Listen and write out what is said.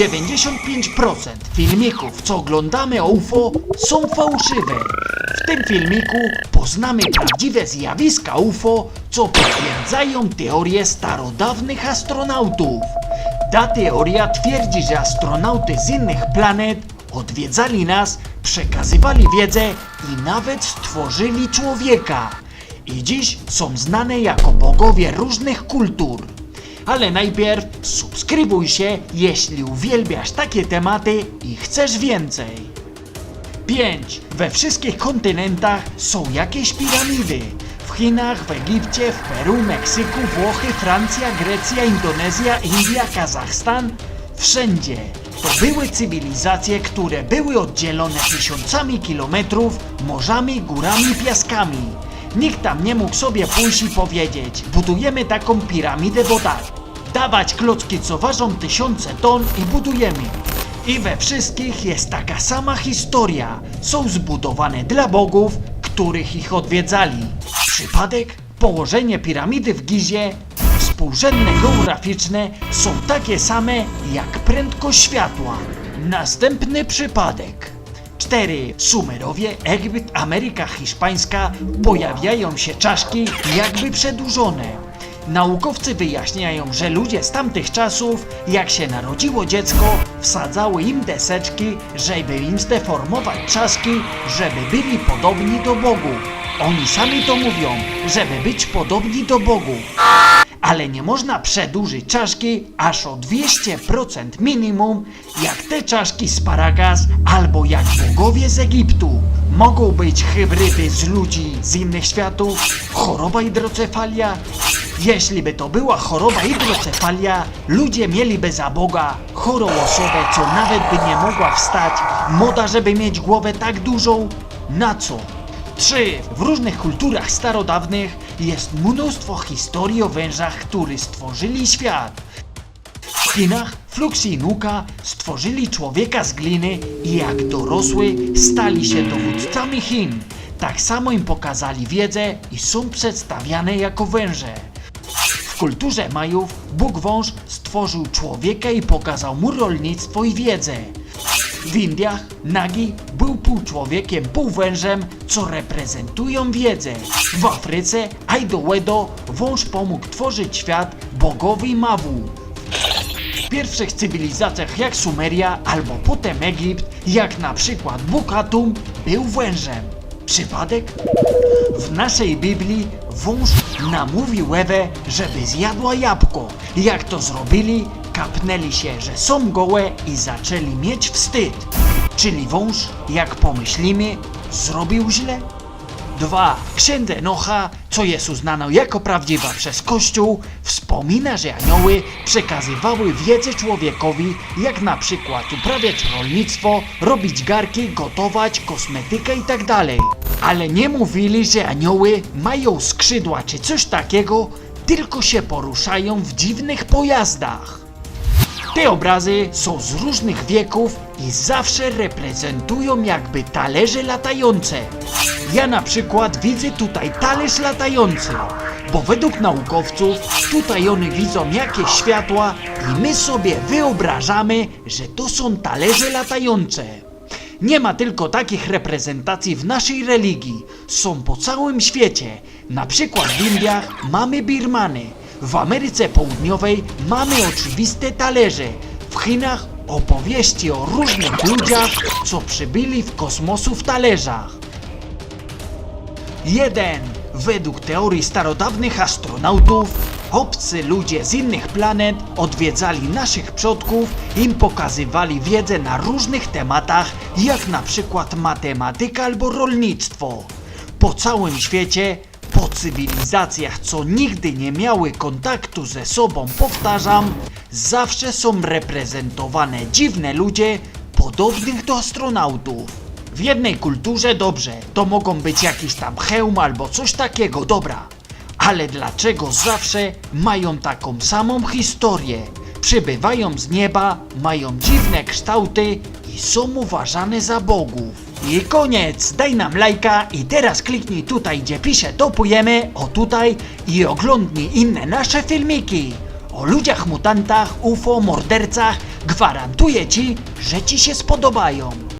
95% filmików, co oglądamy o UFO, są fałszywe. W tym filmiku poznamy prawdziwe zjawiska UFO, co potwierdzają teorie starodawnych astronautów. Ta teoria twierdzi, że astronauty z innych planet odwiedzali nas, przekazywali wiedzę i nawet stworzyli człowieka. I dziś są znane jako bogowie różnych kultur. Ale najpierw subskrybuj się, jeśli uwielbiasz takie tematy i chcesz więcej. 5. We wszystkich kontynentach są jakieś piramidy. W Chinach, w Egipcie, w Peru, Meksyku, Włochy, Francja, Grecja, Indonezja, India, Kazachstan. Wszędzie. To były cywilizacje, które były oddzielone tysiącami kilometrów morzami, górami, piaskami. Nikt tam nie mógł sobie pójść i powiedzieć, budujemy taką piramidę, bo tak. Dawać klocki, co ważą tysiące ton i budujemy. I we wszystkich jest taka sama historia. Są zbudowane dla bogów, których ich odwiedzali. Przypadek? Położenie piramidy w Gizie, współrzędne geograficzne są takie same jak prędkość światła. Następny przypadek. 4. Sumerowie, Egipt, Ameryka Hiszpańska pojawiają się czaszki jakby przedłużone. Naukowcy wyjaśniają, że ludzie z tamtych czasów, jak się narodziło dziecko, wsadzały im deseczki, żeby im zdeformować czaszki, żeby byli podobni do Bogów. Oni sami to mówią, żeby być podobni do Bogów. Ale nie można przedłużyć czaszki aż o 200% minimum, jak te czaszki z Paragas albo jak bogowie z Egiptu. Mogą być hybrydy z ludzi z innych światów, choroba hidrocefalia. Jeśli by to była choroba hidrocefalia, ludzie mieliby za Boga chorą osobę, co nawet by nie mogła wstać, moda, żeby mieć głowę tak dużą. Na co? 3. W różnych kulturach starodawnych jest mnóstwo historii o wężach, którzy stworzyli świat. W Chinach Flux i Nuka stworzyli człowieka z gliny i jak dorosły stali się dowódcami Chin. Tak samo im pokazali wiedzę i są przedstawiane jako węże. Kulturze Majów Bóg wąż stworzył człowieka i pokazał mu rolnictwo i wiedzę. W Indiach Nagi był pół człowiekiem, pół wężem, co reprezentują wiedzę. W Afryce Aidowedo wąż pomógł tworzyć świat bogowi Mawu. W pierwszych cywilizacjach jak Sumeria albo potem Egipt, jak na przykład Bóg Atum, był wężem. Przypadek? W naszej Biblii wąż namówił Ewę, żeby zjadła jabłko. Jak to zrobili, kapnęli się, że są gołe i zaczęli mieć wstyd. Czyli wąż, jak pomyślimy, zrobił źle? 2. Księdze Enocha, co jest uznano jako prawdziwa przez Kościół, wspomina, że anioły przekazywały wiedzę człowiekowi, jak na przykład uprawiać rolnictwo, robić garki, gotować, kosmetykę itd. Ale nie mówili, że anioły mają skrzydła czy coś takiego, tylko się poruszają w dziwnych pojazdach. Te obrazy są z różnych wieków i zawsze reprezentują jakby talerze latające. Ja na przykład widzę tutaj talerz latający, bo według naukowców tutaj one widzą jakieś światła i my sobie wyobrażamy, że to są talerze latające. Nie ma tylko takich reprezentacji w naszej religii, są po całym świecie. Na przykład w Indiach mamy Birmany, w Ameryce Południowej mamy oczywiste talerze, w Chinach opowieści o różnych ludziach, co przybyli w kosmosu w talerzach. 1. Według teorii starodawnych astronautów, obcy ludzie z innych planet odwiedzali naszych przodków, im pokazywali wiedzę na różnych tematach, jak na przykład matematyka albo rolnictwo. Po całym świecie, po cywilizacjach, co nigdy nie miały kontaktu ze sobą, powtarzam, zawsze są reprezentowane dziwne ludzie podobnych do astronautów. W jednej kulturze dobrze, to mogą być jakiś tam hełm albo coś takiego, dobra. Ale dlaczego zawsze mają taką samą historię? Przybywają z nieba, mają dziwne kształty i są uważane za bogów. I koniec, daj nam lajka i teraz kliknij tutaj, gdzie pisze topujemy, o tutaj i oglądnij inne nasze filmiki o ludziach mutantach, UFO, mordercach, Gwarantuję ci, że ci się spodobają.